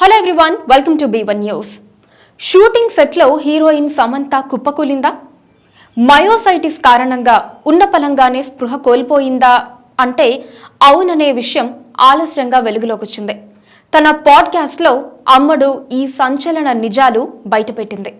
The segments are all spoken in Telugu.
Hello everyone welcome to B one news shooting సెట్లో హీరోయిన్ సమంత కుప్పకూలిందా మయోసైటిస్ కారణంగా ఉన్న పలంగానే స్పృహ కోల్పోయిందా అంటే అవుననే విషయం ఆలస్యంగా వెలుగులోకి వచ్చింది తన పాడ్కాస్ట్లో అమ్మడు ఈ సంచలన నిజాలు బయటపెట్టింది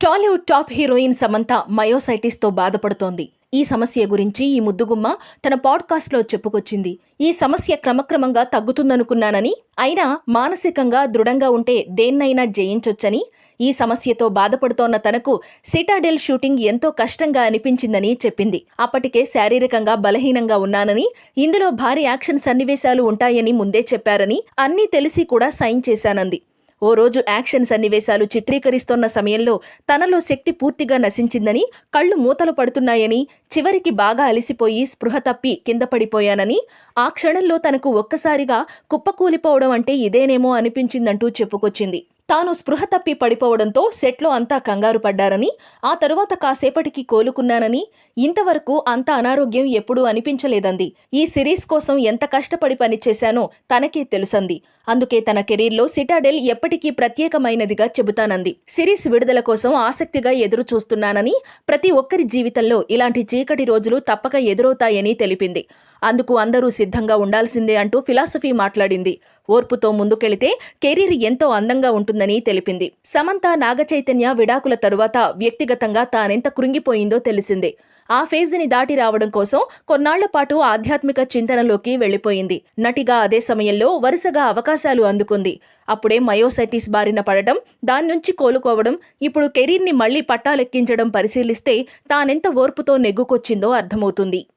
టాలీవుడ్ టాప్ హీరోయిన్ సమంత మయోసైటిస్తో బాధపడుతోంది ఈ సమస్య గురించి ఈ ముద్దుగుమ్మ తన పాడ్కాస్ట్లో చెప్పుకొచ్చింది. ఈ సమస్య క్రమక్రమంగా తగ్గుతుందనుకున్నానని అయినా మానసికంగా దృఢంగా ఉంటే దేన్నైనా జయించొచ్చని ఈ సమస్యతో బాధపడుతోన్న తనకు సిటాడెల్ షూటింగ్ ఎంతో కష్టంగా అనిపించిందని చెప్పింది. అప్పటికే శారీరకంగా బలహీనంగా ఉన్నానని ఇందులో భారీ యాక్షన్ సన్నివేశాలు ఉంటాయని ముందే చెప్పారని అన్నీ తెలిసి కూడా సైన్ చేశానంది. ఓ రోజు యాక్షన్ సన్నివేశాలు చిత్రీకరిస్తోన్న సమయంలో తనలో శక్తి పూర్తిగా నశించిందని కళ్ళు మూతలు పడుతున్నాయని చివరికి బాగా అలిసిపోయి స్పృహ తప్పి కింద పడిపోయానని ఆ క్షణంలో తనకు ఒక్కసారిగా కుప్పకూలిపోవడం అంటే ఇదేనేమో అనిపించిందంటూ చెప్పుకొచ్చింది. తాను స్పృహ తప్పి పడిపోవడంతో సెట్లో అంతా కంగారు పడ్డారని ఆ తరువాత కాసేపటికి కోలుకున్నానని ఇంతవరకు అంత అనారోగ్యం ఎప్పుడూ అనిపించలేదంది. ఈ సిరీస్ కోసం ఎంత కష్టపడి పనిచేశానో తనకే తెలుసంది. అందుకే తన కెరీర్లో సిటాడెల్ ఎప్పటికీ ప్రత్యేకమైనదిగా చెబుతానంది. సిరీస్ విడుదల కోసం ఆసక్తిగా ఎదురు చూస్తున్నానని ప్రతి ఒక్కరి జీవితంలో ఇలాంటి చీకటి రోజులు తప్పక ఎదురవుతాయని తెలిపింది. అందుకు అందరూ సిద్ధంగా ఉండాల్సిందే అంటూ ఫిలాసఫీ మాట్లాడింది. ఓర్పుతో ముందుకెళితే కెరీర్ ఎంతో అందంగా ఉంటుందని తెలిపింది. సమంత నాగచైతన్య విడాకుల తరువాత వ్యక్తిగతంగా తానెంత కృంగిపోయిందో తెలిసిందే. ఆ ఫేజ్ని దాటి రావడం కోసం కొన్నాళ్ళ పాటు ఆధ్యాత్మిక చింతనలోకి వెళ్ళిపోయింది నటిగా అదే సమయంలో వరుసగా అవకాశాలు అందుకుంది. అప్పుడే మయోసైటిస్ బారిన పడటం దాని నుంచి కోలుకోవడం ఇప్పుడు కెరీర్ని మళ్ళీ పట్టాలెక్కించడం పరిశీలిస్తే తానెంత ఓర్పుతో నెగ్గుకొచ్చిందో అర్థమవుతుంది.